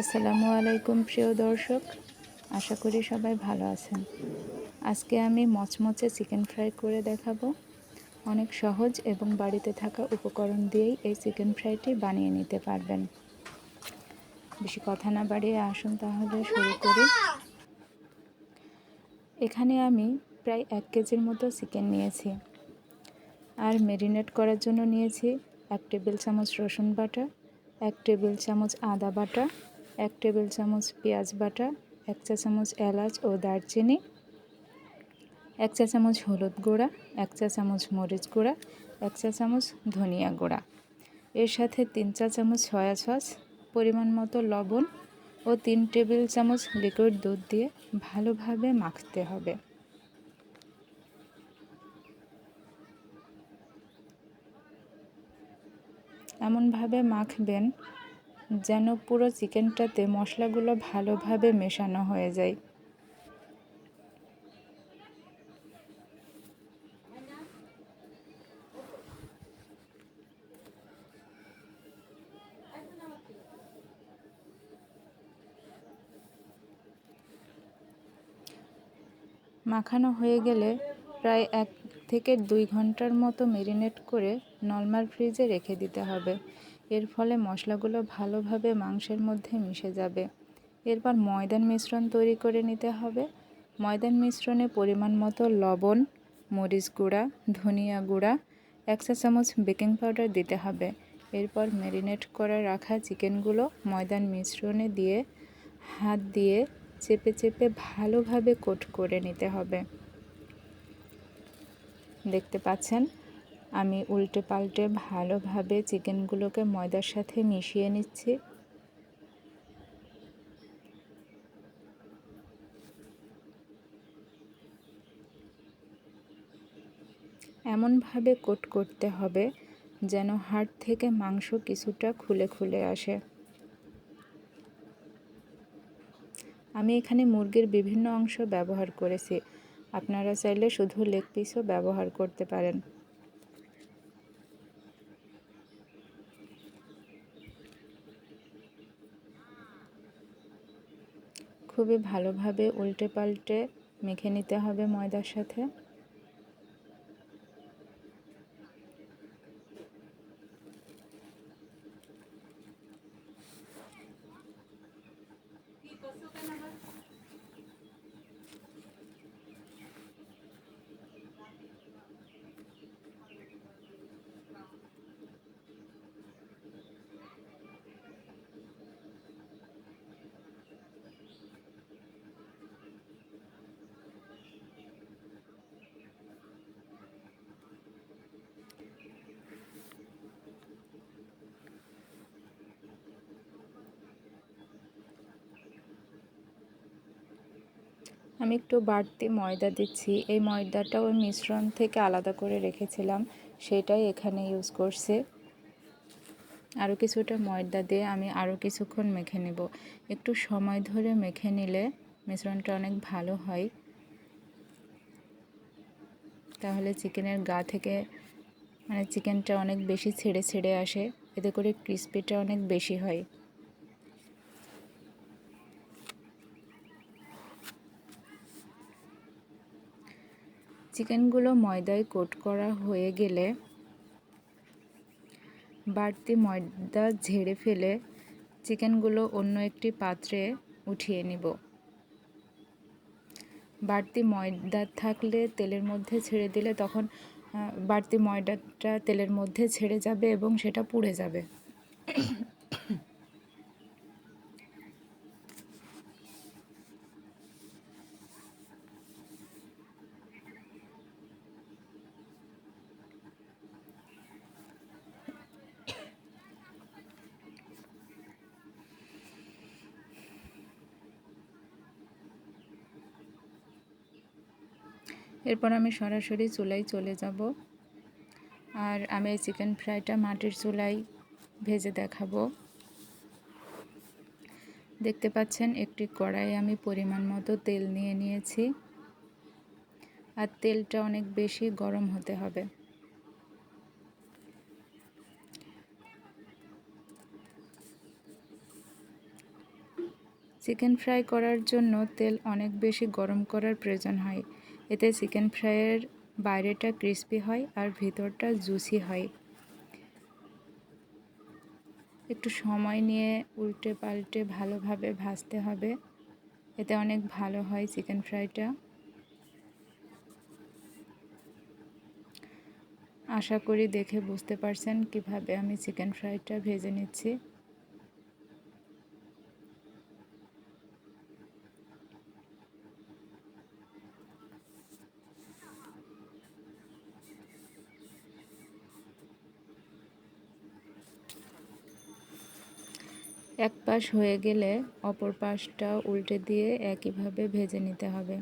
আসসালামু আলাইকুম, প্রিয় দর্শক। আশা করি সবাই ভালো আছেন। আজকে আমি মচমচে চিকেন ফ্রাই করে দেখাবো। অনেক সহজ এবং বাড়িতে থাকা উপকরণ দিয়েই এই চিকেন ফ্রাইটি বানিয়ে নিতে পারবেন। বেশি কথা না বাড়িয়ে আসুন তাহলে শুরু করি। এখানে আমি প্রায় এক কেজির মতো চিকেন নিয়েছি। আর মেরিনেট করার জন্য নিয়েছি এক টেবিল চামচ রসুন বাটা, এক টেবিল চামচ আদা বাটা এক টেবিল চামচ পেঁয়াজ বাটা, এক চা চামচ এলাচ ও দারচিনি, এক চা চামচ হলুদ গুঁড়া, এক চা চামচ মরিচ গুঁড়া, এক চা চামচ ধনিয়া গুঁড়া। এর সাথে তিন চা চামচ সয়া সস, পরিমাণ মতো লবণ ও তিন টেবিল চামচ লিকুইড দুধ দিয়ে ভালোভাবে মাখতে হবে। এমনভাবে মাখবেন যেন পুরো চিকেনটাতে মশলাগুলো ভালোভাবে মেশানো হয়ে যায়। মাখানো হয়ে গেলে প্রায় এক থেকে দুই ঘণ্টার মতো মেরিনেট করে নর্মাল ফ্রিজে রেখে দিতে হবে। এর ফলে মশলাগুলো ভালোভাবে মাংসের মধ্যে মিশে যাবে। এরপর ময়দান মিশ্রণ তৈরি করে নিতে হবে। ময়দান মিশ্রণে পরিমাণ মতো লবণ, মরিচ গুঁড়া, ধনিয়া গুঁড়া, এক চা চামচ বেকিং পাউডার দিতে হবে। এরপর ম্যারিনেট করে রাখা চিকেনগুলো ময়দান মিশ্রণে দিয়ে হাত দিয়ে চেপে চেপে ভালোভাবে কোট করে নিতে হবে। দেখতে পাচ্ছেন? আমি উল্টে পাল্টে ভালোভাবে চিকেনগুলোকে ময়দার সাথে মিশিয়ে নিচ্ছি। এমনভাবে কোট করতে হবে যেন হাড় থেকে মাংস কিছুটা খুলে খুলে আসে। আমি এখানে মুরগির বিভিন্ন অংশ ব্যবহার করেছি। আপনারা চাইলে শুধু লেগ পিসও ব্যবহার করতে পারেন। খুবই ভালোভাবে উল্টে পাল্টে মেখে নিতে হবে ময়দার সাথে। আমি একটু বাড়তি ময়দা দিচ্ছি। এই ময়দাটা ওই মিশ্রণ থেকে আলাদা করে রেখেছিলাম। সেটাই এখানে ইউজ করছে। আরও কিছুটা ময়দা দিয়ে আমি আরও কিছুক্ষণ মেখে নেব। একটু সময় ধরে মেখে নিলে মিশ্রণটা অনেক ভালো হয়। তাহলে চিকেনের গা থেকে মানে চিকেনটা অনেক বেশি ছেড়ে ছেড়ে আসে। এতে করে ক্রিস্পিটা অনেক বেশি হয়। চিকেনগুলো ময়দায় কোট করা হয়ে গেলে বাড়তি ময়দা ঝেড়ে ফেলে চিকেনগুলো অন্য একটি পাত্রে উঠিয়ে নিব। বাড়তি ময়দা থাকলে তেলের মধ্যে ছেড়ে দিলে তখন বাড়তি ময়দাটা তেলের মধ্যে ছেড়ে যাবে এবং সেটা পুড়ে যাবে। এরপর আমি সরাসরি চুলায় চলে যাব। আর আমি এই চিকেন ফ্রাইটা মাটির চুলায় ভেজে দেখাবো। দেখতে পাচ্ছেন, একটি কড়াই আমি পরিমাণ মতো তেল নিয়ে নিয়েছি। আর তেলটা অনেক বেশি গরম হতে হবে। চিকেন ফ্রাই করার জন্য তেল অনেক বেশি গরম করার প্রয়োজন হয়। এতে চিকেন ফ্রাইয়ের বাইরেটা ক্রিস্পি হয় আর ভিতরটা জুসি হয়। একটু সময় নিয়ে উল্টে পাল্টে ভালোভাবে ভাজতে হবে। এতে অনেক ভালো হয় চিকেন ফ্রাইটা। আশা করি দেখে বুঝতে পারছেন কীভাবে আমি চিকেন ফ্রাইটা ভেজে নিচ্ছি। এক পাশ হয়ে গেলে অপর পাশটা উল্টে দিয়ে একইভাবে ভেজে নিতে হবে।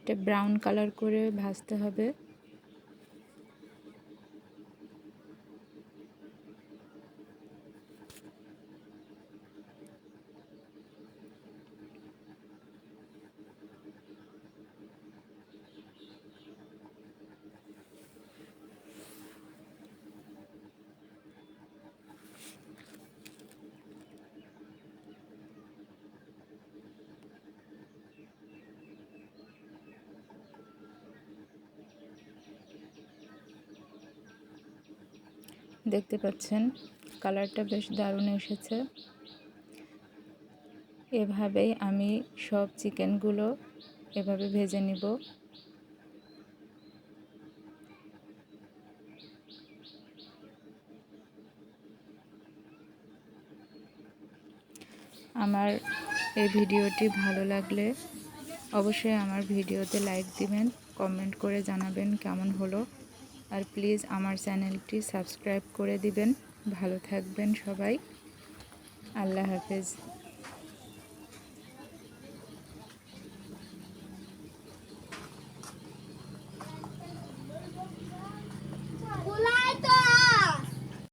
এটা ব্রাউন কালার করে ভাজতে হবে। দেখতে পাচ্ছেন, কালারটা বেশ দারুণ এসেছে। এভাবেই আমি সব চিকেনগুলো এভাবে ভেজে নিব। আমার এই ভিডিওটি ভালো লাগলে অবশ্যই আমার ভিডিওতে লাইক দিবেন, কমেন্ট করে জানাবেন কেমন হলো। আর প্লিজ আমার চ্যানেলটি সাবস্ক্রাইব করে দিবেন। ভালো থাকবেন সবাই। আল্লাহ হাফেজ।